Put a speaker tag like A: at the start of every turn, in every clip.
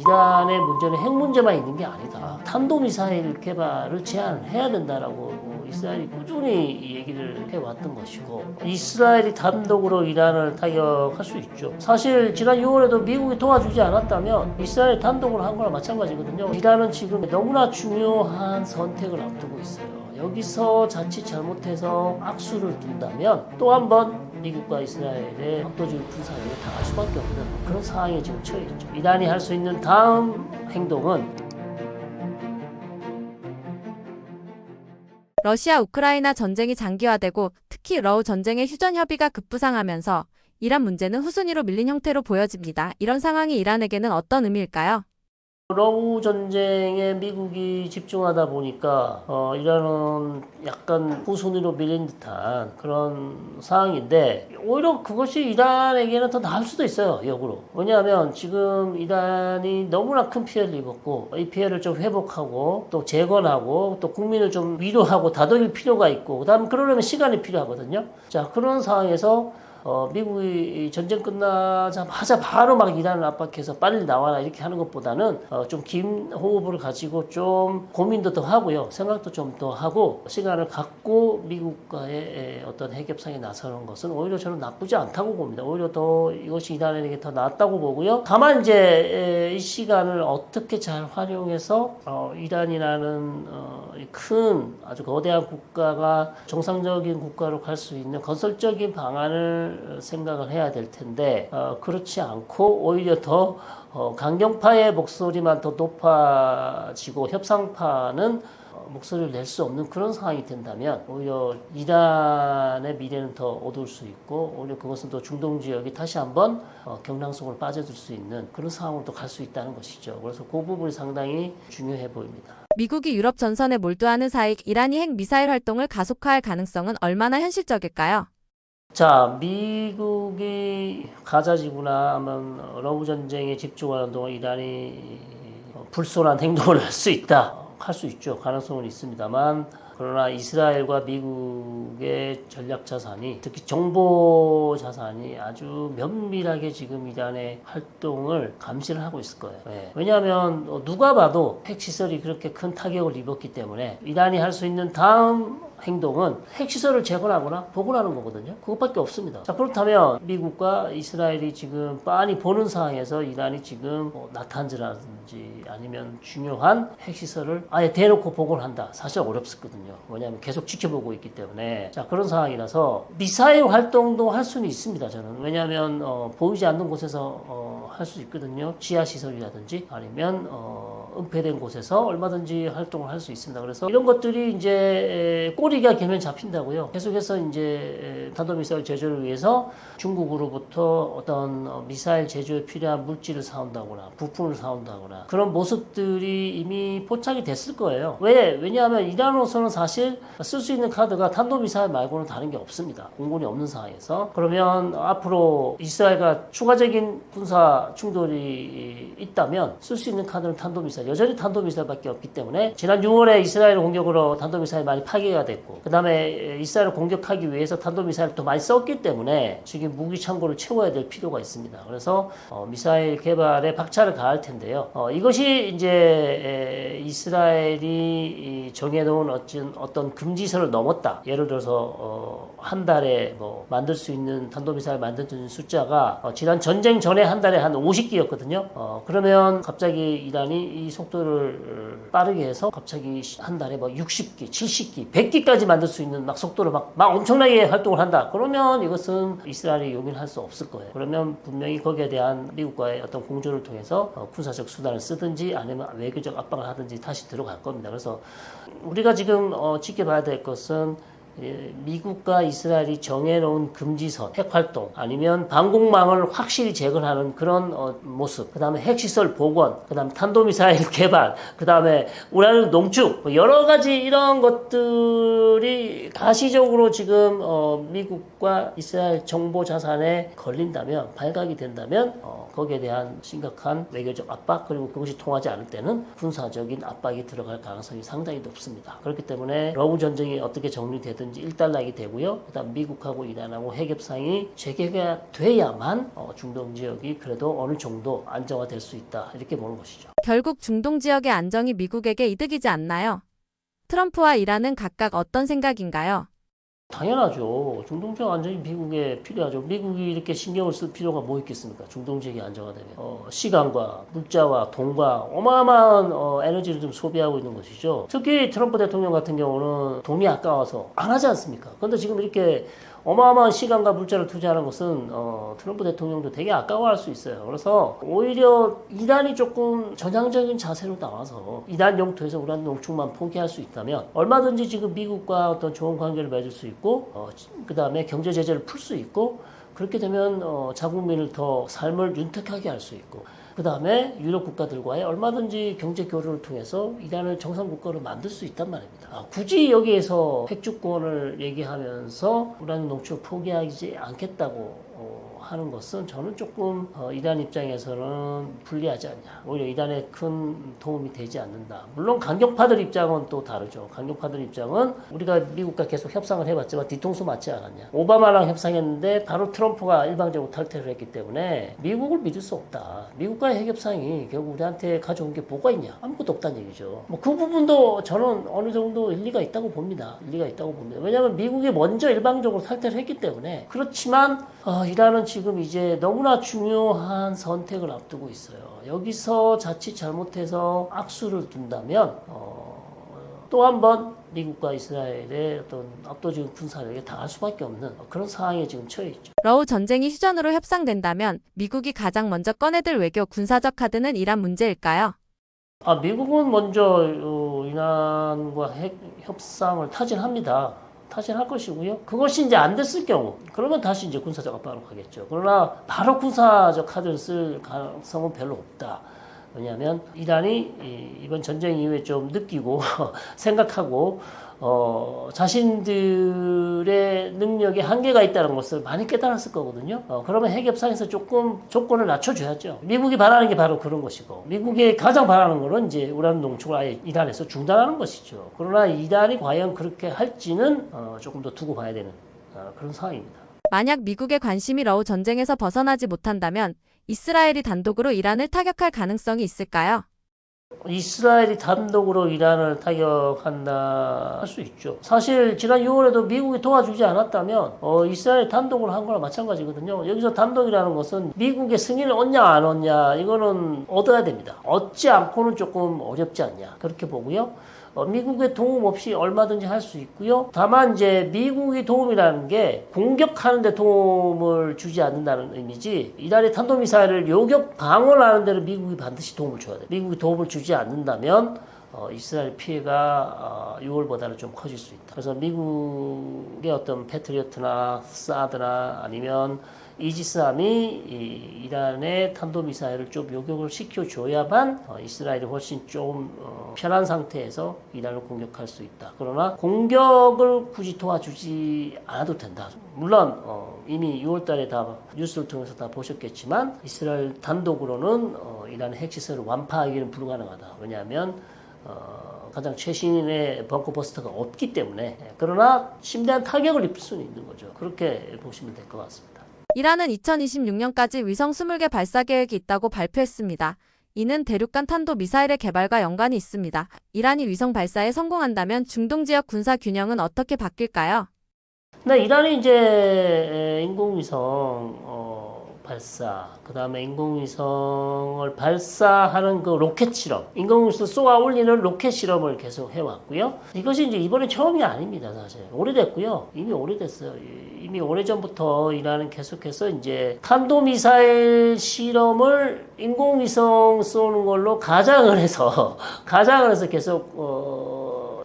A: 이란의 문제는 핵 문제만 있는 게 아니다. 탄도미사일 개발을 제한해야 된다라고 뭐 이스라엘이 꾸준히 얘기를 해왔던 것이고 이스라엘이 단독으로 이란을 타격할 수 있죠. 사실 지난 6월에도 미국이 도와주지 않았다면 이스라엘 단독으로 한 거나 마찬가지거든요. 이란은 지금 너무나 중요한 선택을 앞두고 있어요. 여기서 자칫 잘못해서 악수를 둔다면 또 한 번 미국과 이스라엘의 압도적인 군사력을 당할 수밖에 없는 그런 상황에 지금 처해 있죠. 이란이 할 수 있는 다음 행동은
B: 러시아 우크라이나 전쟁이 장기화되고 특히 러우 전쟁의 휴전 협의가 급부상하면서 이란 문제는 후순위로 밀린 형태로 보여집니다. 이런 상황이 이란에게는 어떤 의미일까요?
A: 러우 전쟁에 미국이 집중하다 보니까 어, 이란은 약간 후순위로 밀린 듯한 그런 상황인데 오히려 그것이 이란에게는 더 나을 수도 있어요 역으로. 왜냐하면 지금 이란이 너무나 큰 피해를 입었고 이 피해를 좀 회복하고 또 재건하고 또 국민을 좀 위로하고 다독일 필요가 있고 그다음 그러려면 시간이 필요하거든요. 자 그런 상황에서 어, 미국이 이 전쟁 끝나자마자 바로 막 이란을 압박해서 빨리 나와라 이렇게 하는 것보다는 어, 좀긴 호흡을 가지고 좀 고민도 더 하고요. 생각도 좀 더 하고 시간을 갖고 미국과의 에, 어떤 해협상에 나서는 것은 오히려 저는 나쁘지 않다고 봅니다. 오히려 더 이것이 이란에게 더 낫다고 보고요. 다만 이제 에, 이 시간을 어떻게 잘 활용해서 어, 이란이라는 어, 이큰 아주 거대한 국가가 정상적인 국가로 갈 수 있는 건설적인 방안을 생각을 해야 될 텐데 어, 그렇지 않고 오히려 더 어, 강경파의 목소리만 더 높아지고 협상파는 어, 목소리를 낼 수 없는 그런 상황이 된다면 오히려 이란의 미래는 더 어두울 수 있고 오히려 그것은 또 중동 지역이 다시 한번 어, 경랑 속으로 빠져들 수 있는 그런 상황으로 또 갈 수 있다는 것이죠. 그래서 그 부분이 상당히 중요해 보입니다.
B: 미국이 유럽 전선에 몰두하는 사이 이란이 핵 미사일 활동을 가속화할 가능성은 얼마나 현실적일까요?
A: 자, 미국이 가자 지구나 아니면 러브 전쟁에 집중하는 동안 이란이 불손한 행동을 할 수 있다. 할 수 있죠. 가능성은 있습니다만 그러나 이스라엘과 미국의 전략 자산이 특히 정보 자산이 아주 면밀하게 지금 이란의 활동을 감시를 하고 있을 거예요. 예. 왜냐하면 어, 누가 봐도 핵 시설이 그렇게 큰 타격을 입었기 때문에 이란이 할 수 있는 다음 행동은 핵시설을 재건하거나 복원하는 거거든요. 그것밖에 없습니다. 자, 그렇다면 미국과 이스라엘이 지금 빤히 보는 상황에서 이란이 지금 뭐 나탄즈라든지 아니면 중요한 핵시설을 아예 대놓고 복원한다. 사실 어렵거든요. 왜냐하면 계속 지켜보고 있기 때문에. 자, 그런 상황이라서 미사일 활동도 할 수는 있습니다. 저는. 왜냐하면 어, 보이지 않는 곳에서 어, 할 수 있거든요. 지하시설이라든지 아니면 어, 은폐된 곳에서 얼마든지 활동을 할 수 있습니다. 그래서 이런 것들이 이제 꼬리가 개면 잡힌다고요. 계속해서 이제 탄도미사일 제조를 위해서 중국으로부터 어떤 어, 미사일 제조에 필요한 물질을 사온다거나 부품을 사온다거나 그런 모습들이 이미 포착이 됐을 거예요. 왜? 왜냐하면 이란으로서는 사실 쓸 수 있는 카드가 탄도미사일 말고는 다른 게 없습니다. 공군이 없는 상황에서 그러면 앞으로 이스라엘과 추가적인 군사 충돌이 있다면 쓸 수 있는 카드는 탄도미사일 여전히 탄도미사일밖에 없기 때문에 지난 6월에 이스라엘 공격으로 탄도미사일 많이 파괴가 됐고 그 다음에 이스라엘을 공격하기 위해서 탄도미사일을 또 많이 썼기 때문에 지금 무기 창고를 채워야 될 필요가 있습니다. 그래서 어, 미사일 개발에 박차를 가할 텐데요. 어, 이것이 이제 에, 이스라엘이 이 정해놓은 어떤 어떤 금지선을 넘었다. 예를 들어서 어, 한 달에 뭐 만들 수 있는 탄도미사일 만드는 숫자가 어, 지난 전쟁 전에 한 달에 한 50기였거든요. 어, 그러면 갑자기 이란이 이 속도를 빠르게 해서 갑자기 한 달에 뭐 60기, 70기, 100기까지 만들 수 있는 막 속도를 막, 막 엄청나게 활동을 한다. 그러면 이것은 이스라엘이 용인할 수 없을 거예요. 그러면 분명히 거기에 대한 미국과의 어떤 공조를 통해서 어, 군사적 수단을 쓰든지 아니면 외교적 압박을 하든지 다시 들어갈 겁니다. 그래서 우리가 지금 어, 지켜봐야 될 것은 예, 미국과 이스라엘이 정해놓은 금지선, 핵활동, 아니면 방공망을 확실히 재건하는 그런 어, 모습, 그 다음에 핵시설 복원, 그 다음에 탄도미사일 개발, 그 다음에 우라늄 농축, 뭐 여러 가지 이런 것들이 가시적으로 지금 어, 미국과 이스라엘 정보 자산에 걸린다면, 발각이 된다면, 어, 거기에 대한 심각한 외교적 압박, 그리고 그것이 통하지 않을 때는 군사적인 압박이 들어갈 가능성이 상당히 높습니다. 그렇기 때문에 러브 전쟁이 어떻게 정리되든 언제든지 일단락이 되고요. 그다음 미국하고 이란하고 핵 협상이 재개가 돼야만 어, 중동 지역이 그래도 어느 정도 안정화될 수 있다 이렇게 보는 것이죠.
B: 결국 중동 지역의 안정이 미국에게 이득이지 않나요? 트럼프와 이란은 각각 어떤 생각인가요?
A: 당연하죠. 중동 지역 안정이 미국에 필요하죠. 미국이 이렇게 신경을 쓸 필요가 뭐 있겠습니까? 중동 지역이 안정화되면 어, 시간과 물자와 돈과 어마어마한 어, 에너지를 좀 소비하고 있는 것이죠. 특히 트럼프 대통령 같은 경우는 돈이 아까워서 안 하지 않습니까? 그런데 지금 이렇게 어마어마한 시간과 물자를 투자하는 것은 어, 트럼프 대통령도 되게 아까워할 수 있어요. 그래서 오히려 이란이 조금 전향적인 자세로 나와서 이란 영토에서 우란 농축만 포기할 수 있다면 얼마든지 지금 미국과 어떤 좋은 관계를 맺을 수 있고 어, 그 다음에 경제 제재를 풀 수 있고 그렇게 되면 어, 자국민을 더 삶을 윤택하게 할 수 있고 그 다음에 유럽 국가들과의 얼마든지 경제 교류를 통해서 이란을 정상 국가로 만들 수 있단 말입니다. 아, 굳이 여기에서 핵주권을 얘기하면서 우라늄 농축을 포기하지 않겠다고 어, 하는 것은 저는 조금 어, 이란 입장에서는 불리하지 않냐. 오히려 이란에 큰 도움이 되지 않는다. 물론 강경파들 입장은 또 다르죠. 강경파들 입장은 우리가 미국과 계속 협상을 해봤지만 뒤통수 맞지 않았냐. 오바마랑 협상했는데 바로 트럼프가 일방적으로 탈퇴를 했기 때문에 미국을 믿을 수 없다. 미국과의 핵협상이 결국 우리한테 가져온 게 뭐가 있냐. 아무것도 없다는 얘기죠. 뭐 그 부분도 저는 어느 정도 일리가 있다고 봅니다. 일리가 있다고 봅니다. 왜냐하면 미국이 먼저 일방적으로 탈퇴를 했기 때문에 그렇지만 어, 이란은 지금 이제 너무나 중요한 선택을 앞두고 있어요. 여기서 자칫 잘못해서 악수를 둔다면 어, 또 한 번 미국과 이스라엘의 어떤 압도적인 군사력에 당할 수밖에 없는 그런 상황에 지금 처해 있죠.
B: 러우 전쟁이 휴전으로 협상된다면 미국이 가장 먼저 꺼내들 외교 군사적 카드는 이란 문제일까요?
A: 아, 미국은 먼저 어, 이란과 핵 협상을 타진합니다. 타진할 것이고요. 그것이 이제 안 됐을 경우, 그러면 다시 이제 군사적 압박으로 가겠죠. 그러나 바로 군사적 카드를 쓸 가능성은 별로 없다. 왜냐하면 이란이 이- 이번 전쟁 이후에 좀 느끼고 생각하고 어, 자신들의 능력에 한계가 있다는 것을 많이 깨달았을 거거든요. 어, 그러면 핵협상에서 조금 조건을 낮춰줘야죠. 미국이 바라는 게 바로 그런 것이고, 미국이 가장 바라는 거는 이제 우란 농축을 아예 이란에서 중단하는 것이죠. 그러나 이란이 과연 그렇게 할지는 어, 조금 더 두고 봐야 되는 어, 그런 상황입니다.
B: 만약 미국의 관심이 러우 전쟁에서 벗어나지 못한다면 이스라엘이 단독으로 이란을 타격할 가능성이 있을까요?
A: 이스라엘이 단독으로 이란을 타격한다 할 수 있죠. 사실 지난 6월에도 미국이 도와주지 않았다면 어, 이스라엘 단독으로 한 거랑 마찬가지거든요. 여기서 단독이라는 것은 미국의 승인을 얻냐 안 얻냐 이거는 얻어야 됩니다. 얻지 않고는 조금 어렵지 않냐 그렇게 보고요. 어, 미국의 도움 없이 얼마든지 할 수 있고요. 다만 이제 미국이 도움이라는 게 공격하는데 도움을 주지 않는다는 의미지 이란의 탄도미사일을 요격 방어하는 데는 미국이 반드시 도움을 줘야 돼. 미국이 도움을 주지 않는다면 어, 이스라엘 피해가 어, 6월보다는 좀 커질 수 있다. 그래서 미국의 어떤 패트리어트나 사드나 아니면 이지스함이 이 이란의 탄도미사일을 좀 요격을 시켜줘야만 어, 이스라엘이 훨씬 좀 어, 편한 상태에서 이란을 공격할 수 있다. 그러나 공격을 굳이 도와주지 않아도 된다. 물론 어, 이미 6월달에 다 뉴스를 통해서 다 보셨겠지만 이스라엘 단독으로는 어, 이란의 핵시설을 완파하기는 불가능하다. 왜냐하면 어, 가장 최신의 벙커 버스터가 없기 때문에 그러나 심대한 타격을 입힐 수는 있는 거죠. 그렇게 보시면 될 것 같습니다.
B: 이란은 2026년까지 위성 20개 발사 계획이 있다고 발표했습니다. 이는 대륙간 탄도 미사일의 개발과 연관이 있습니다. 이란이 위성 발사에 성공한다면 중동 지역 군사 균형은 어떻게 바뀔까요?
A: 근데 이란이 이제 인공위성 어, 발사, 그 다음에 인공위성을 발사하는 그 로켓 실험, 인공위성 쏘아 올리는 로켓 실험을 계속 해왔고요. 이것이 이제 이번에 처음이 아닙니다, 사실. 오래됐고요. 이미 오래됐어요. 이미 오래전부터 이란은 계속해서 이제 탄도미사일 실험을 인공위성 쏘는 걸로 가장을 해서, 가장을 해서 계속, 어,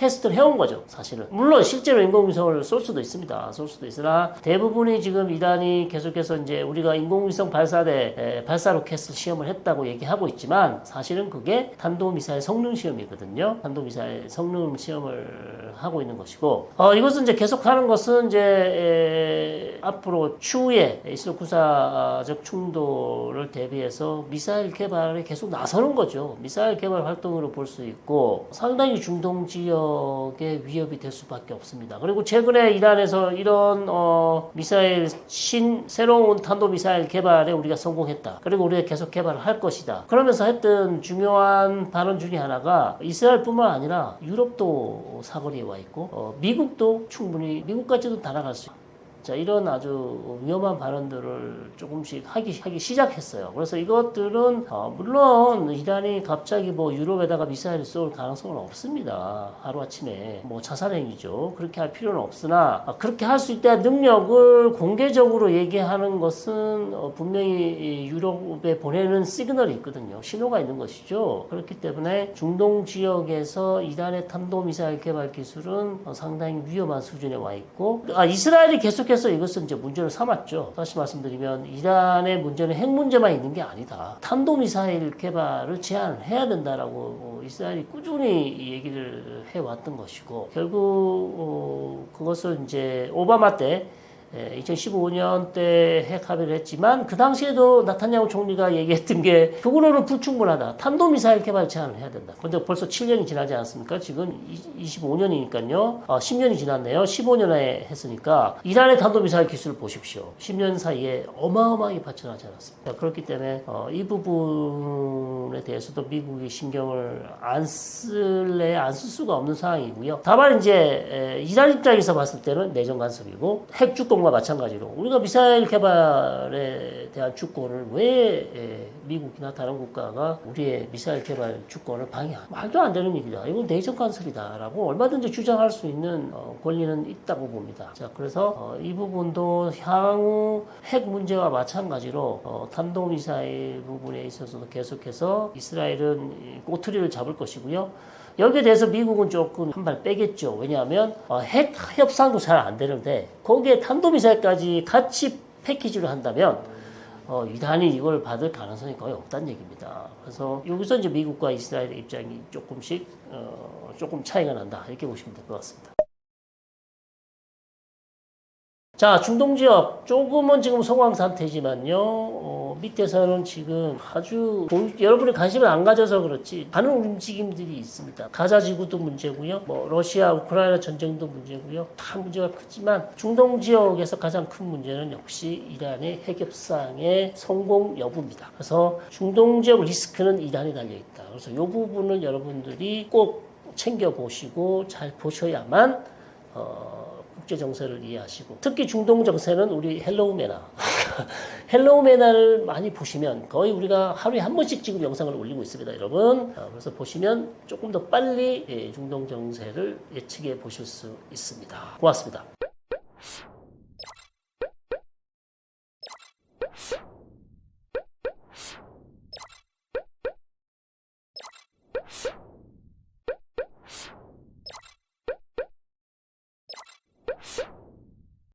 A: 테스트를 해온 거죠, 사실은. 물론 실제로 인공위성을 쏠 수도 있습니다. 쏠 수도 있으나 대부분이 지금 이란이 계속해서 이제 우리가 인공위성 발사대 에, 발사 로켓을 시험을 했다고 얘기하고 있지만 사실은 그게 탄도미사일 성능 시험이거든요. 탄도미사일 성능 시험을 하고 있는 것이고 어, 이것은 이제 계속하는 것은 이제 에, 앞으로 추후에 있을 군사적 충돌을 대비해서 미사일 개발에 계속 나서는 거죠. 미사일 개발 활동으로 볼 수 있고 상당히 중동 지역 지역에 위협이 될 수밖에 없습니다. 그리고 최근에 이란에서 이런 어, 미사일 신 새로운 탄도 미사일 개발에 우리가 성공했다. 그리고 우리가 계속 개발을 할 것이다. 그러면서 했던 중요한 발언 중에 하나가 이스라엘뿐만 아니라 유럽도 사거리에 와 있고 어, 미국도 충분히 미국까지도 날아갈 수 있다. 자, 이런 아주 위험한 발언들을 조금씩 하기, 하기 시작했어요. 그래서 이것들은, 어, 물론, 이란이 갑자기 뭐 유럽에다가 미사일을 쏠 가능성은 없습니다. 하루아침에. 뭐 자살행위죠. 그렇게 할 필요는 없으나, 아, 그렇게 할 수 있다는 능력을 공개적으로 얘기하는 것은 어, 분명히 이 유럽에 보내는 시그널이 있거든요. 신호가 있는 것이죠. 그렇기 때문에 중동 지역에서 이란의 탄도미사일 개발 기술은 어, 상당히 위험한 수준에 와 있고, 아, 이스라엘이 계속 해서 이것을 이제 문제를 삼았죠. 다시 말씀드리면 이란의 문제는 핵 문제만 있는 게 아니다. 탄도미사일 개발을 제한을 해야 된다라고 어, 이스라엘이 꾸준히 이 얘기를 해왔던 것이고 결국 어, 그것을 이제 오바마 때 2015년 때 핵 합의를 했지만 그 당시에도 나타냐후 총리가 얘기했던 게 그거로는 불충분하다. 탄도미사일 개발 제한을 해야 된다. 근데 벌써 7년이 지나지 않았습니까? 지금 25년이니까요. 아, 10년이 지났네요. 15년에 했으니까 이란의 탄도미사일 기술을 보십시오. 10년 사이에 어마어마하게 발전하지 않았습니다. 그렇기 때문에 어, 이 부분에 대해서도 미국이 신경을 안 쓸래 안 쓸 수가 없는 상황이고요. 다만 이제 에, 이란 입장에서 봤을 때는 내정 간섭이고 핵 주권 과 마찬가지로 우리가 미사일 개발에 대한 주권을 왜 에, 미국이나 다른 국가가 우리의 미사일 개발 주권을 방해한 말도 안 되는 일이다. 이건 내정 간섭이다라고 얼마든지 주장할 수 있는 어, 권리는 있다고 봅니다. 자 그래서 어, 이 부분도 향후 핵 문제와 마찬가지로 어, 탄도 미사일 부분에 있어서도 계속해서 이스라엘은 이 꼬투리를 잡을 것이고요. 여기에 대해서 미국은 조금 한 발 빼겠죠. 왜냐하면 어, 핵 협상도 잘 안 되는데 거기에 탄도미사일까지 같이 패키지로 한다면 어, 이란이 이걸 받을 가능성이 거의 없다는 얘기입니다. 그래서 여기서 이제 미국과 이스라엘의 입장이 조금씩 어, 조금 차이가 난다 이렇게 보시면 될 것 같습니다. 자, 중동 지역 조금은 지금 소강 상태지만요. 어, 밑에서는 지금 아주 보- 여러분이 관심을 안 가져서 그렇지 많은 움직임들이 있습니다. 가자 지구도 문제고요. 뭐 러시아 우크라이나 전쟁도 문제고요. 다 문제가 크지만 중동 지역에서 가장 큰 문제는 역시 이란의 핵협상의 성공 여부입니다. 그래서 중동 지역 리스크는 이란에 달려 있다. 그래서 이 부분을 여러분들이 꼭 챙겨 보시고 잘 보셔야만 어, 국제 정세를 이해하시고 특히 중동 정세는 우리 헬로우 메나. 헬로우 메나를 많이 보시면 거의 우리가 하루에 한 번씩 지금 영상을 올리고 있습니다 여러분. 어, 그래서 보시면 조금 더 빨리 예, 중동 정세를 예측해 보실 수 있습니다. 고맙습니다